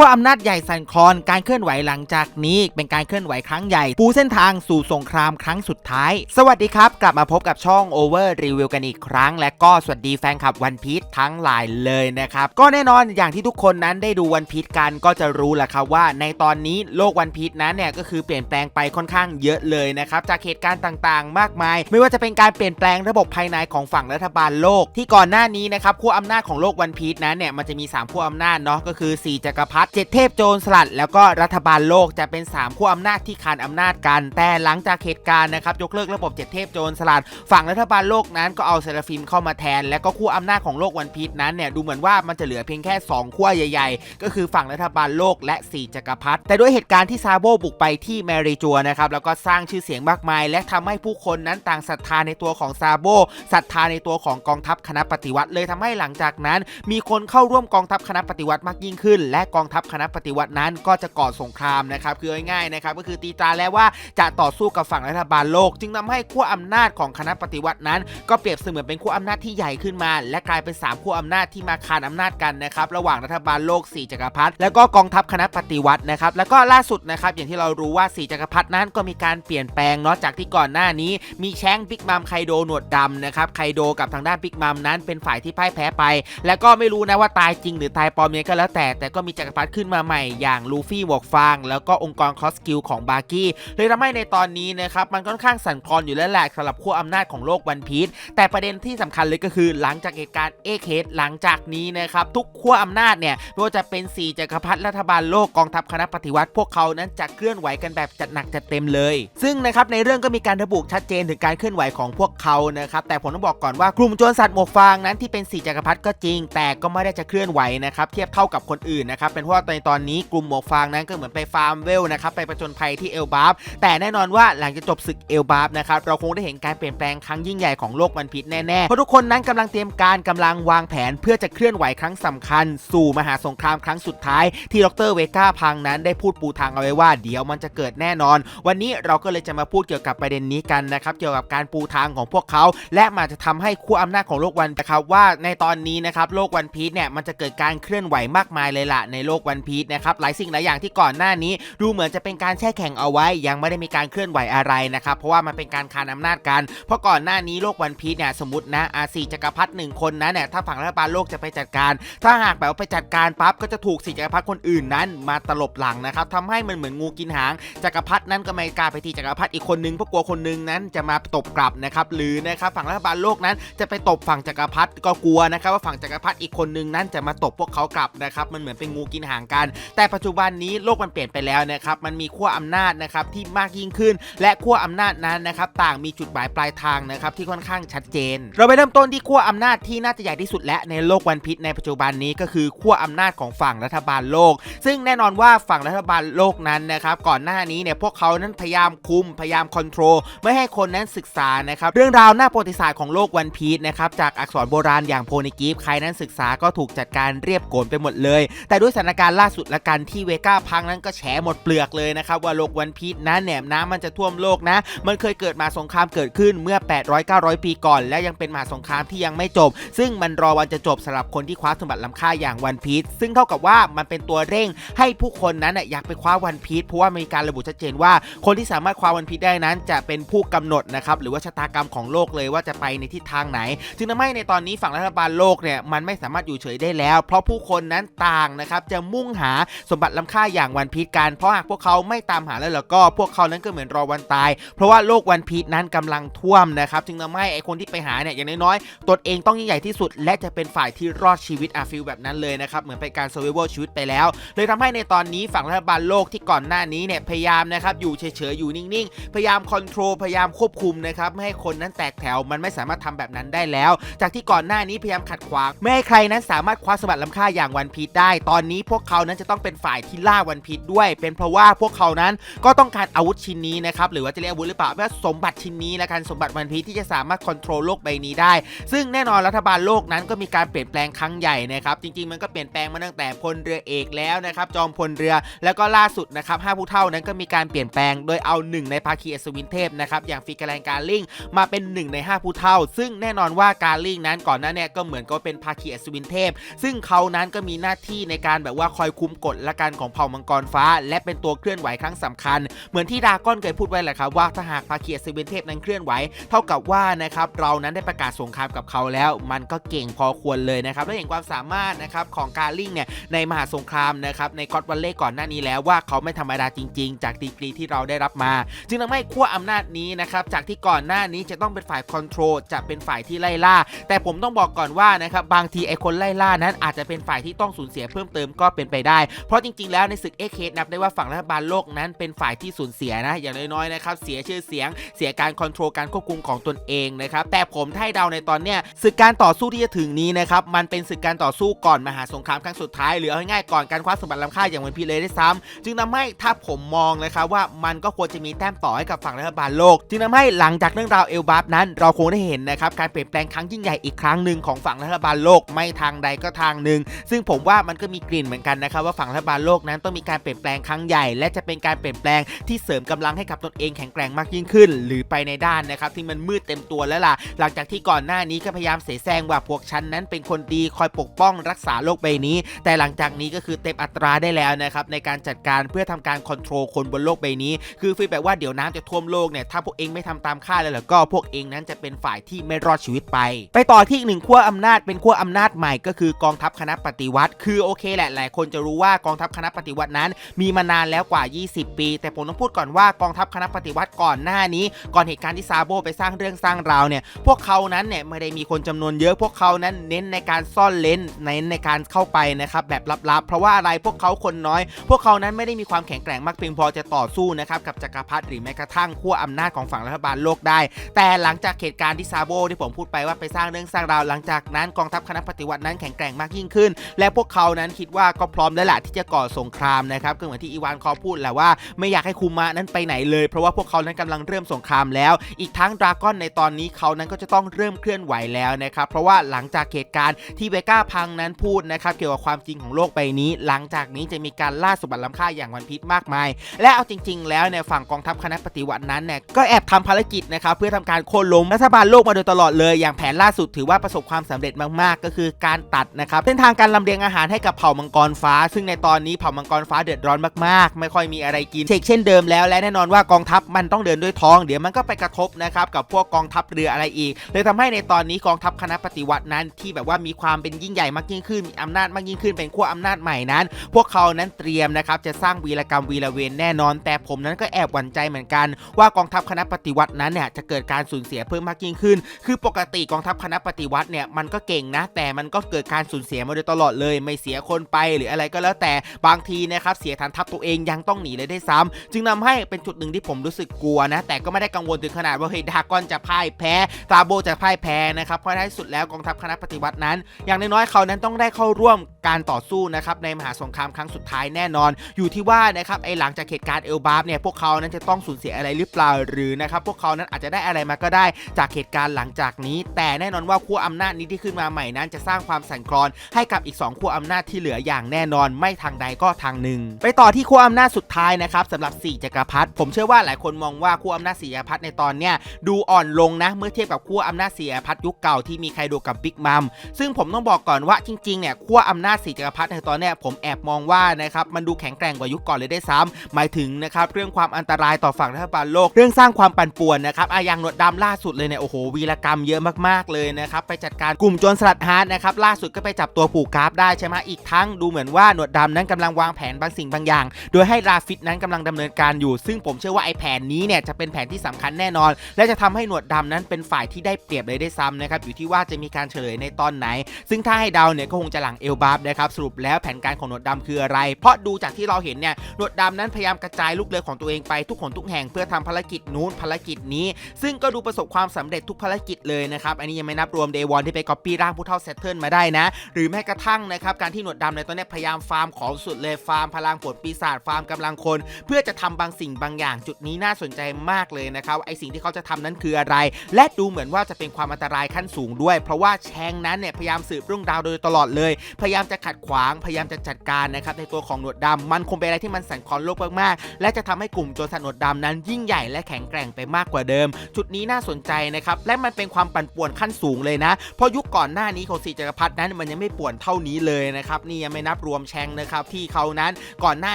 ขั้วอำนาจใหญ่สันคลอนการเคลื่อนไหวหลังจากนี้เป็นการเคลื่อนไหวครั้งใหญ่ ปูเส้นทางสู่สงครามครั้งสุดท้าย สวัสดีครับ กลับมาพบกับช่อง Over Review กันอีกครั้ง และก็สวัสดีแฟนคลับวันพี e ทั้งหลายเลยนะครับ ก็แน่นอนอย่างที่ทุกคนนั้นได้ดูวันพี e กันก็จะรู้แหละครับว่า ในตอนนี้โลกวันพี e นั้นเนี่ยก็คือเปลี่ยนแปลงไปค่อนข้างเยอะเลยนะครับจากเหตุการณ์ต่างๆ มากมาย ไม่ว่าจะเป็นการเปลี่ยนแปลงระบบภายในของฝั่งรัฐบาลโลก ที่ก่อนหน้านี้นะครับขั้วอำนาจของโลกวันพี e นั้นเนี่ยมันจะมี3ขั้วอำนาจเนาะก็คือ 4จักรพรรดิ7เทพโจรสลัด แล้วก็รัฐบาลโลกจะเป็น3ขั้วอำนาจที่คานอำนาจกัน แต่หลังจากเหตุการณ์นะครับยกเลิกระบบ7เทพโจรสลัด ฝั่งรัฐบาลโลกนั้นก็เอาเซราฟิมเข้ามาแทน และก็ขั้วอำนาจของโลกวันพีชนั้นเนี่ยดูเหมือนว่ามันจะเหลือเพียงแค่ 2ขั้วใหญ่ ๆ ก็คือฝั่งรัฐบาลโลกและ 4จักรพรรดิแต่ด้วยเหตุการณ์ที่ซาโบบุกไปที่แมริจัวนะครับแล้วก็สร้างชื่อเสียงมากมาย และทำให้ผู้คนนั้นต่างศรัทธาในตัวของซาโบศรัทธาในตัวของกองทัพคณะปฏิวัติ เลยทำให้หลังจากนั้น มีคนเข้าร่วมกองทัพคณะปฏิวัติมากยิ่งขึ้น และกองทัพคณะปฏิวัตินั้นก็จะก่อสงครามนะครับคือง่ายๆนะครับก็คือตีตราแล้วว่าจะต่อสู้กับฝั่งรัฐบาลโลก จึงทำให้ขั้วอำนาจของคณะปฏิวัตินั้น ก็เปรียบเสมือนเป็นขั้วอำนาจที่ใหญ่ขึ้นมา และกลายเป็น3ขั้วอำนาจที่มาคานอำนาจกันนะครับระหว่างรัฐบาลโลก 4จักรพรรดิแล้วก็กองทัพคณะปฏิวัตินะครับแล้วก็ล่าสุดนะครับอย่างที่เรารู้ว่า4จักรพรรดินั้นก็มีการเปลี่ยนแปลงเนาะจากที่ก่อนหน้านี้ มีแช้งบิ๊กมัมไคโดหนวดดำนะครับไคโดกับทางด้านบิ๊กมัมนั้นเป็นฝ่ายที่พ่ายแพ้ไป แล้วก็ไม่รู้นะว่าตายจริงหรือตายปลอมเนี่ยก็แล้วแต่แต่ก็มีจักรพรรดิขึ้นมาใหม่อย่างลูฟี่หมวกฟางแล้วก็องค์กรคอสกิลของบาร์กี้เลยทำให้ในตอนนี้นะครับมันค่อนข้างสั่นคลอนอยู่แล้วแหละสำหรับขั้วอำนาจของโลกวันพีชแต่ประเด็นที่สำคัญเลยก็คือหลังจากเหตุการณ์เอเคสหลังจากนี้นะครับทุกขั้วอำนาจเนี่ยไม่ว่าจะเป็น4จักรพรรดิรัฐบาลโลกกองทัพคณะปฏิวัติพวกเขานั้นจะเคลื่อนไหวกันแบบจัดหนักจัดเต็มเลย ซึ่งนะครับในเรื่องก็มีการระบุชัดเจนถึงการเคลื่อนไหวของพวกเขานะครับแต่ผมต้องบอกก่อนว่ากลุ่มโจรสัตว์หมวกฟางนั้นที่เป็น4จักรพรรดิก็จริง แต่ก็ไม่ได้จะเคลื่อนไหวนะครับเทียบเท่ากับคนอื่นนะครับเป็นราะว่าในตอนนี้กลุ่มหมวกฟางนั้นก็เหมือนไปฟาร์มเวลนะครับไปประจนภัยที่เอลบาฟแต่แน่นอนว่าหลังจากจบศึกเอลบาฟนะครับเราคงได้เห็นการเปลี่ยนแปลงครั้งยิ่งใหญ่ของโลกวันพีชแน่ๆเพราะทุกคนนั้นกำลังเตรียมการกำลังวางแผนเพื่อจะเคลื่อนไหวครั้งสำคัญ สู่มหาสงครามครั้งสุดท้าย ที่ดรเวก้าพังนั้นได้พูดปูทางเอาไว้ว่าเดี๋ยวมันจะเกิดแน่นอน วันนี้เราก็เลยจะมาพูดเกี่ยวกับประเด็นนี้กันนะครับเกี่ยวกับการปูทางของพวกเขา และมันจะทำให้คู่อำนาจของโลกวันนะครับว่าในตอนนี้นะครับโลกวันพีชเนี่ยมันจะเกิดการเคลื่อนไหวมากมายเลยล่ะในโลกกวันพีชนะครับหลายสิ่งหลายอย่างที่ก่อนหน้านี้ ดูเหมือนจะเป็นการแช่แข็งเอาไว้ ยังไม่ได้มีการเคลื่อนไหวอะไรนะครับเพราะว่ามันเป็นการคานอำนาจกันเพราะก่อนหน้านี้โลกวันพีชเนี่ยสมมตินะอาซีจักรพรรดิหนึ่งคนนั้นเนี่ยถ้าฝั่งรัฐบาลโลกจะไปจัดการ ถ้าหากแบบว่าไปจัดการปั๊บก็จะถูกสีจักรพรรดิคนอื่นนั้น มาตลบหลังนะครับทำให้มันเหมือนงูกินหางจักรพรรดินั้นก็ไม่กล้าไปตีจักรพรรดิอีกคนนึงเพราะกลัวคนนึงนั้นจะมาตบกลับนะครับหรือนะครับฝั่งรัฐบาลโลกนั้นจะไปตบฝั่งจักรพรรดิก็กลัวนะครับว่าฝั่งจักรพรรดิอีกคนนึงนั้นจะมาตบพวกเขากลับนะครับมันเหมือนเป็นงูกินหางกัน แต่ปัจจุบันนี้โลกมันเปลี่ยนไปแล้วนะครับมันมีขั้วอำนาจนะครับที่มากยิ่งขึ้น และขั้วอำนาจนั้นนะครับต่างมีจุดหมายปลายทางนะครับที่ค่อนข้างชัดเจน เราไปเริ่มต้นที่ขั้วอำนาจที่น่าจะใหญ่ที่สุดและในโลกวันพิษในปัจจุบันนี้ก็คือขั้วอำนาจของฝั่งรัฐบาลโลก ซึ่งแน่นอนว่าฝั่งรัฐบาลโลกนั้นนะครับก่อนหน้านี้เนี่ยพวกเขานั้นพยายามคุมพยายามคอนโทรลไม่ให้คนนั้นศึกษานะครับเรื่องราวหน้าประวัติศาสตร์ของโลกวันพีชนะครับจากอักษรโบราณอย่างโพนิกิฟใครนั้นศึกษาก็ถูกจัดการเรียบโกนไปหมดเลย แต่ด้วยสถานการณ์ล่าสุดละกันที่เวก้าพังนั้นก็แฉหมดเปลือกเลยนะครับว่าโลกวันพีชนั้นเนี่ยน้ำมันจะท่วมโลกนะ มันเคยเกิดมาสงครามเกิดขึ้นเมื่อ 800-900 ปีก่อน และยังเป็นมหาสงครามที่ยังไม่จบ ซึ่งมันรอวันจะจบสำหรับคนที่คว้าสมบัติล้ำค่าอย่างวันพีชซึ่งเท่ากับว่ามันเป็นตัวเร่งให้ผู้คนนั้นน่ะอยากไปคว้าวันพีชเพราะว่ามีการระบุชัดเจนว่า คนที่สามารถคว้าวันพีชได้นั้น จะเป็นผู้กำหนดนะครับหรือว่าชะตากรรมของโลกเลยว่าจะไปในทิศทางไหนจึงทำให้ในตอนนี้ฝั่งรัฐบาลโลกเนี่ยมันไม่สามารถอยู่เฉยได้แล้ว เพราะผู้คนนั้นต่างนะครับจะมุ่งหาสมบัติล้ำค่าอย่างวันพีชกัน เพราะหากพวกเขาไม่ตามหาแล้วแล้วก็พวกเขานั้นก็เหมือนรอวันตาย เพราะว่าโลกวันพีชนั้นกำลังท่วมนะครับจึงทำให้ไอคนที่ไปหาเนี่ยอย่างน้อยๆตนเองต้องยิ่งใหญ่ที่สุด และจะเป็นฝ่ายที่รอดชีวิตอาฟิลแบบนั้นเลยนะครับเหมือนเป็นการ survival ชีวิตไปแล้ว เลยทำให้ในตอนนี้ฝั่งรัฐบาลโลกที่ก่อนหน้านี้เนี่ยพยายามนะครับอยู่เฉยๆอยู่นิ่งๆ พยายามคอนโทรลพยายามควบคุมนะครับไม่ให้คนนั้นแตกแถวมันไม่สามารถทำแบบนั้นได้แล้ว จากที่ก่อนหน้านี้พยายามขัดขวางไม่ให้ใครนั้นสามารถคว้าสมบัติล้ำค่าอย่างวันพีชได้ ตอนนี้พวกวกเขานั้นจะต้องเป็นฝ่ายที่ล่าวันพีชด้วย เป็นเพราะว่าพวกเขานั้นก็ต้องการอาวุธชิ้นนี้นะครับหรือว่าจะเรียกอาวุธหรือเปล่าว่าสมบัติชิ้นนี้ละกันสมบัติวันพีชที่จะสามารถคอนโทรลโลกใบนี้ได้ ซึ่งแน่นอนรัฐบาลโลกนั้นก็มีการเปลี่ยนแปลงครั้งใหญ่นะครับจริงๆ มันก็เปลี่ยนแปลงมาตั้งแต่พลเรือเอกแล้วนะครับจอมพลเรือแล้วก็ล่าสุดนะครับห้าผู้เท่านั้นก็มีการเปลี่ยนแปลงโดยเอาหนึ่งในภาคีเอัศวินเทพนะครับอย่างฟิกาแลนการลิงมาเป็นหนึ่งในห้าผู้เท่า ซึ่งแน่นอนว่าการลิงนั้นก่อนหน้าเนี้ก็เหมือนก็เป็นภาคีอัศวินเทพ ซึ่งเขานั้นก็มีหน้าที่ในการแบบว่าคอยคุมกฎละกันของเผ่ามังกรฟ้า และเป็นตัวเคลื่อนไหวครั้งสำคัญ เหมือนที่ดาก้อนเคยพูดไว้แหละครับว่าถ้าหากภาคีอัศวินเทพนั้นเคลื่อนไหว เท่ากับว่านะครับเรานั้นได้ประกาศสงครามกับเขาแล้ว มันก็เก่งพอควรเลยนะครับและเห็นความสามารถนะครับของการลิงเนี่ยในมหาสงครามนะครับในก็อดวันเล่ก่อนหน้านี้แล้วว่าเขาไม่ธรรมดาจริง ๆ จากดีกรีที่เราได้รับมา จึงทำให้ขั้วอำนาจนี้นะครับจากที่ก่อนหน้านี้จะต้องเป็นฝ่ายคอนโทรลจะเป็นฝ่ายที่ไล่ล่า แต่ผมต้องบอกก่อนว่านะครับบางทีไอคนไล่ล่านั้นอาจจะเป็นฝ่ายที่ต้องสูญเสียเพิ่มเติมก็เป็นไปได้ เพราะจริงๆ แล้วในศึกเอเคนับได้ว่าฝั่งรัฐบาลโลกนั้นเป็นฝ่ายที่สูญเสียนะ อย่างน้อยๆนะครับเสียชื่อเสียง เสียการคอนโทรลการควบคุมของตนเองนะครับแต่ผมถ้าให้เดาในตอนเนี้ยศึกการต่อสู้ที่จะถึงนี้นะครับมันเป็นศึกการต่อสู้ก่อนมหาสงครามครั้งสุดท้ายหรือเอาง่ายๆก่อนการคว้าสมบัติล้ำค่าอย่างวันพีเลยได้ซ้ำจึงทำให้ถ้าผมมองนะครับว่ามันก็ควรจะมีแต้มต่อให้กับฝั่งรัฐบาลโลก จึงทำให้หลังจากเรื่องราวเอลบัฟนั้น เราคงได้เห็นนะครับการเปลี่ยนแปลงครั้งยิ่งใหญ่อีกครั้งหนึ่งของฝั่งรัฐบาลโลกไม่ทางใดก็ทางหนึ่งซึ่งผมว่ามันก็มีกลิ่นเหมือนกันนะครับว่าฝั่งรัฐบาลโลกนั้นต้องมีการเปลี่ยนแปลงครั้งใหญ่ และจะเป็นการเปลี่ยนแปลงที่เสริมกำลังให้กับตนเองแข็งแกร่งมากยิ่งขึ้น หรือไปในด้านนะครับที่มันมืดเต็มตัวแล้วล่ะ หลังจากที่ก่อนหน้านี้ก็พยายามเสแสร้งว่าพวกฉันนั้นเป็นคนดีคอยปกป้องรักษาโลกใบนี้ แต่หลังจากนี้ก็คือเต็มอัตราได้แล้วนะครับในการจัดการเพื่อทำการคอนโทรลคนบนโลกใบนี้ คือฟีลแบบว่าเดี๋ยวน้ำจะท่วมโลกเนี่ยถ้าพวกเองไม่ทำตามค่าเลยแล้วก็พวกเองนั้นจะเป็นฝ่ายที่ไม่รอดชีวิตไป ไปต่อที่อีกหนึ่งขั้วอำนาจเป็นขั้วอำนาจใหม่ก็คือกองทัพคณะปฏิวัติ คือโอเคแหละหลายคนจะรู้ว่ากองทัพคณะปฏิวัตินั้น มีมานานแล้วกว่า 20 ปี แต่ผมต้องพูดก่อนว่ากองทัพคณะปฏิวัติก่อนหน้านี้ ก่อนเหตุการณ์ที่ซาโบไปสร้างเรื่องสร้างราวเนี่ยพวกเขานั้นเนี่ยไม่ได้มีคนจำนวนเยอะพวกเขานั้นเน้นในการซ่อนเลนเน้นในการเข้าไปนะครับแบบลับๆ เพราะว่าอะไรพวกเขาคนน้อย พวกเขานั้นไม่ได้มีความแข็งแกร่งมากเพียงพอจะต่อสู้นะครับกับจักรพรรดิหรือแม้กระทั่งขั้วอำนาจของฝั่งรัฐบาลโลกได้ แต่หลังจากเหตุการณ์ที่ซาโบที่ผมพูดไปว่าไปสร้างเรื่องสร้างราวหลังจากนั้นกองทัพคณะปฏิวัตินั้นแข็งแกร่งมากยิ่งขึ้น และพวกเขานั้นคิดว่าก็พร้อมแล้วแหละที่จะก่อสงครามนะครับก็เหมือนที่อีวานคอพูดแหละว่าไม่อยากให้คูมะนั้นไปไหนเลย เพราะว่าพวกเขานั้นกำลังเริ่มสงครามแล้ว อีกทั้งดราก้อนในตอนนี้เขานั้นก็จะต้องเริ่มเคลื่อนไหวแล้วนะครับเพราะว่าหลังจากเหตุการณ์ที่เวก้าพังนั้นพูดนะครับเกี่ยวกับความจริงของโลกใบนี้ หลังจากนี้จะมีการล่าสมบัติล้ำค่าอย่างวันพิษมากมาย และเอาจริง ๆ แล้วเนี่ยฝั่งกองทัพคณะปฏิวัตินั้นเนี่ยก็แอบทำภารกิจนะครับเพื่อทำการโค่นล้มรัฐบาลโลกมาโดยตลอดเลย อย่างแผนล่าสุดถือว่าประสบความสำเร็จมากๆ ก็คือการตัดนะครับเส้นทางการลำเลียงอาหารให้กับเผ่ามังกรฟ้า ซึ่งในตอนนี้เผ่ามังกรฟ้าเดือดร้อนมากๆ ไม่ค่อยมีอะไรกินเชกเช่นเดิมแล้วและแน่นอนว่ากองทัพมันต้องเดินด้วยท้อง เดี๋ยวมันก็ไปกระทบนะครับกับพวกกองทัพเรืออะไรอีกเลยทำให้ในตอนนี้กองทัพคณะปฏิวัตินั้นที่แบบว่ามีความเป็นยิ่งใหญ่มากยิ่งขึ้นมีอำนาจมากยิ่งขึ้นเป็นขั้วอำนาจใหม่นั้น พวกเขานั้นเตรียมนะครับจะสร้างวีรกรรมวีรเวรแน่นอน แต่ผมนั้นก็แอบหวั่นใจเหมือนกัน ว่ากองทัพคณะปฏิวัตินั้นเนี่ยจะเกิดการสูญเสียเพิ่มมากยิ่งขึ้น คือปกติกองทัพคณะปฏิวัติเนี่ยมันก็เก่งนะ แต่มันก็เกิดการสูญเสียมาโดยตลอดเลย ไม่เสียคนไปหรืออะไรก็แล้วแต่บางทีนะครับเสียฐานทัพตัวเองยังต้องหนีเลยได้ซ้ำจึงนำให้เป็นจุดหนึ่งที่ผมรู้สึกกลัวนะ แต่ก็ไม่ได้กังวลถึงขนาดว่าเฮ้ยดากอนจะพ่ายแพ้ตาโบจะพ่ายแพ้นะครับเพราะท้ายสุดแล้วกองทัพคณะปฏิวัตินั้น อย่างน้อยๆเขานั้นต้องได้เข้าร่วมการต่อสู้นะครับในมหาสงครามครั้งสุดท้ายแน่นอน อยู่ที่ว่านะครับไอหลังจากเหตุการณ์เอลบาร์เนี่ยพวกเขานั้นจะต้องสูญเสียอะไรหรือเปล่าหรือนะครับพวกเขานั้นอาจจะได้อะไรมาก็ได้จากเหตุการณ์หลังจากนี้ แต่แน่นอนว่าขั้วอำนาจนี้ที่ขึ้นมาใหม่นั้นจะสร้างความสั่นคลอนให้กับอีก 2ขั้วอำนาจที่เหลืออย่างแน่นอนไม่ทางใดก็ทางหนึ่ง ไปต่อที่ขั้วอำนาจสุดท้ายนะครับสำหรับ 4 จักรพรรดิผมเชื่อว่าหลายคนมองว่าขั้วอำนาจสี่จักรพรรดิในตอนเนี้ยดูอ่อนลงนะเมื่อเทียบกับขั้วอำนาจสี่จักรพรรดิยุคเก่าที่มีใครดูกับบิ๊กมัมซึ่งผมต้องบอกก่อนว่าจริงๆเนี่ยขั้วอำนาจสี่จักรพรรดิในตอนเนี้ยผมแอบมองว่านะครับมันดูแข็งแกร่งกว่ายุคก่อนเลยได้ซ้ำหมายถึงนะครับเรื่องความอันตรายต่อฝั่งรัฐบาลโลก เรื่องสร้างความปั่นป่วนนะครับอาอย่างหนวดดำล่าสุดเลยเนี่ยโอ้โหวีรกรรมเยอะมากๆเลยนะครับไปจัดการกลุ่มโจรสลัดฮาร์ดนะครับล่าสุดก็ไปจับตัวผูกกราฟได้ใช่ไหมอีกทั้งดูเหมือนือนว่าหนวดดำนั้นกำลังวางแผนบางสิ่งบางอย่าง โดยให้ราฟิตนั้นกำลังดำเนินการอยู่ ซึ่งผมเชื่อว่าไอ้แผนนี้เนี่ยจะเป็นแผนที่สำคัญแน่นอน และจะทำให้หนวดดำนั้นเป็นฝ่ายที่ได้เปรียบเลยได้ซ้ำนะครับอยู่ที่ว่าจะมีการเฉลยในตอนไหน ซึ่งถ้าให้เดาเนี่ยก็คงจะหลังเอลบาร์นะครับสรุปแล้วแผนการของหนวดดำคืออะไร เพราะดูจากที่เราเห็นเนี่ยหนวดดำนั้นพยายามกระจายลูกเรือของตัวเองไปทุกคนทุกแห่งเพื่อทำภารกิจนู้นภารกิจนี้ ซึ่งก็ดูประสบความสำเร็จทุกภารกิจเลยนะครับอันนี้ยังไม่นับรวมเดวอนที่ไปก๊อปปี้ร่างผู้เท่าเซตเทิลมาได้นะ หรือแม้กระทั่งนะครับการที่หนวดดำในตอนนี้พยายามฟาร์มของสุดเลยฟาร์มพลังปลปีศาจฟาร์มกำลังคน เพื่อจะทำบางสิ่งบางอย่างจุดนี้น่าสนใจมากเลยนะครับไอสิ่งที่เขาจะทำนั้นคืออะไร และดูเหมือนว่าจะเป็นความอันตรายขั้นสูงด้วย เพราะว่าแชงนั้นเนี่ยพยายามสืบเรื่องราวโดยตลอดเลย พยายามจะขัดขวางพยายามจะจัดการนะครับในตัวของหนวดดำมันคงเป็นอะไรที่มันสั่นคลอนโลกมากๆและจะทำให้กลุ่มโจรสลัดหนวดดำนั้น ยิ่งใหญ่และแข็งแกร่งไปมากกว่าเดิม จุดนี้น่าสนใจนะครับและมันเป็นความปั่นป่วนขั้นสูงเลยนะเพราะยุคก่อนหน้านี้ของสีจักรพรรดินั้นมันยังไม่ป่วนเท่านี้เลยนะครับนี่ยังไม่นับรวมแชงนะครับที่เขานั้นก่อนหน้า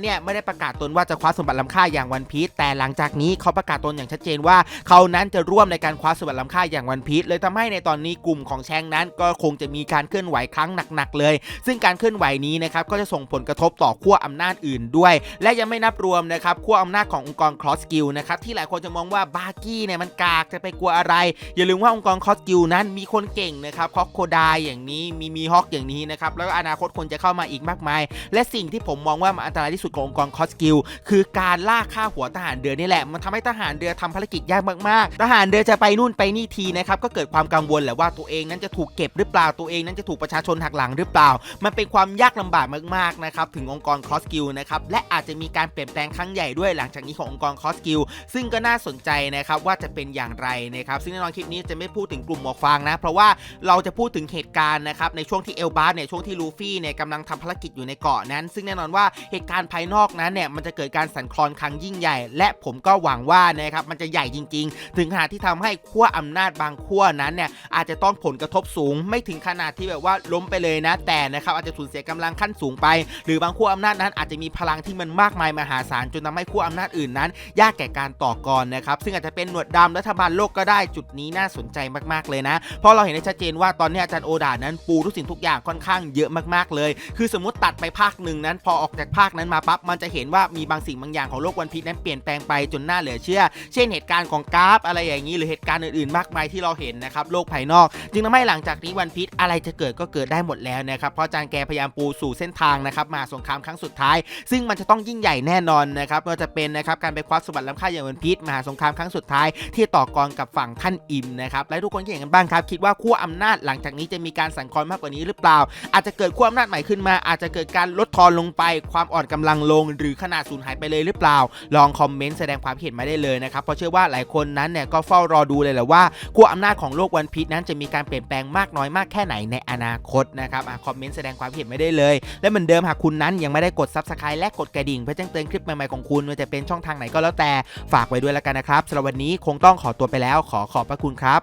เนี่ยไม่ได้ประกาศตนว่าจะคว้าสมบัติล้ำค่าอย่างวันพีชแต่หลังจากนี้เขาประกาศตนอย่างชัดเจนว่าเขานั้นจะร่วมในการคว้าสมบัติล้ำค่าอย่างวันพีชเลยทำให้ในตอนนี้กลุ่มของแชงนั้นก็คงจะมีการเคลื่อนไหวครั้งหนักๆเลย ซึ่งการเคลื่อนไหวนี้นะครับก็จะส่งผลกระทบต่อขั้วอำนาจอื่นด้วย และยังไม่นับรวมนะครับขั้วอำนาจขององค์กรครอสกิลนะครับที่หลายคนจะมองว่าบาร์กี้เนี่ยมันกากจะไปกลัวอะไร อย่าลืมว่าองค์กรคอสกิลนั้นมีคนเก่งนะครับคอกโคดายอย่างนี้มีมีฮอกอย่างนี้นะครับแล้วอนาคตคนจะเข้ามาอีกมากมาย และสิ่งที่ผมมองว่ามันอันตรายที่สุดขององค์กรคอสกิลคือการล่าฆ่าหัวทหารเรือนี่แหละ มันทำให้ทหารเรือทำภารกิจยากมากๆ ทหารเรือจะไปนู่นไปนี่ทีนะครับก็เกิดความกังวลแหละว่าตัวเองนั้นจะถูกเก็บหรือเปล่าตัวเองนั้นจะถูกประชาชนหักหลังหรือเปล่า มันเป็นความยากลำบากมากๆนะครับถึงองค์กรคอสกิลนะครับและอาจจะมีการเปลี่ยนแปลงครั้งใหญ่ด้วยหลังจากนี้ขององค์กรคอสกิลซึ่งก็น่าสนใจนะครับว่าจะเป็นอย่างไรนะครับซึ่งแน่นอนคลิปนี้จะไม่พูดถึงกลุ่มหมวกฟางนะเพราะว่าเราจะพูดถึงเหตุการณ์นะครับในช่วงที่เอลบาร์เนี่ยช่วงที่ลูฟี่เนี่ยกำลังทำภารกิจอยู่ในเกาะนั้น ซึ่งแน่นอนว่าเหตุการณ์ภายนอกนั้นเนี่ยมันจะเกิดการสั่นคลอนครั้งยิ่งใหญ่ และผมก็หวังว่านะครับมันจะใหญ่จริง ๆ ถึงขนาดที่ทำให้ขั้วอำนาจบางขั้วนั้นเนี่ยอาจจะต้องผลกระทบสูง ไม่ถึงขนาดที่แบบว่าล้มไปเลยนะ แต่นะครับอาจจะสูญเสียกำลังขั้นสูงไป หรือบางขั้วอำนาจนั้นอาจจะมีพลังที่มันมากมายมหาศาลจนทำให้ขั้วอำนาจอื่นนั้น ยากแก่การต่อกรนะครับซึ่งอาจจะเป็นหนวดดำรัฐบาลโลกก็ได้จุดนี้น่าสนใจมากๆเลยนะเพราะเราเห็นได้ชัดเจนว่าตอนนี้อาจารย์โอดานั้นปูทุกสิ่งทุกอย่างค่อนข้างเยอะมากๆเลย คือสมมติตัดไปภาคหนึ่งนั้น พอออกจากภาคนั้นมาปั๊บมันจะเห็นว่ามีบางสิ่งบางอย่างของโลกวันพีชนั้นเปลี่ยนแปลงไปจนน่าเหลือเชื่อ เช่นเหตุการณ์ของกราฟอะไรอย่างนี้หรือเหตุการณ์อื่นๆ มากมายที่เราเห็นนะครับโลกภายนอก จึงทำให้หลังจากนี้วันพีชอะไรจะเกิดก็เกิดได้หมดแล้วนะครับเพราะอจารย์แกพยายามปูสู่เส้นทางนะครับมาสงครามครั้งสุดท้าย ซึ่งมันจะต้องยิ่งใหญ่แน่นอนนะครับไม่ว่าจะเป็นนะครับการไปคว้าสมบัติล้ำค่าอย่างวันพีชมหาสงครามครั้งสุดท้ายที่ต่อกรกับฝั่งท่านอิมนะครับและทุกคนคิดอย่างกันบ้างครับคิดว่าขั้วอำนาจหลังจากนี้จะมีการสั่นคลอนมากกว่านี้หรือเปล่า อาจจะเกิดขั้วอำนาจใหม่ขึ้นมาอาจจะเกิดการลดทอนลงไป ความอ่อนกำลังลง หรือขนาดสูญหายไปเลยหรือเปล่า ลองคอมเมนต์แสดงความเห็นมาได้เลยนะครับ เพราะเชื่อว่าหลายคนนั้นเนี่ยก็เฝ้ารอดูเลยแหละว่าขั้วอำนาจของโลกวันพีชนั้นจะมีการเปลี่ยนแปลงมากน้อยมากแค่ไหนในอนาคตนะครับอะคอมเมนต์แสดงความเห็นมาได้เลย และเหมือนเดิมหากคุณนั้นยังไม่ได้กด subscribe และกดกระดิ่งเพื่อแจ้งเตือนคลิปใหม่ๆของคุณว่าจะเป็นช่องทางไหนก็แล้วแต่ฝากไว้ด้วยแล้วกันนะครับสำหรับวันนี้คงต้องขอตัวไปแล้ว ขอขอบพระคุณครับ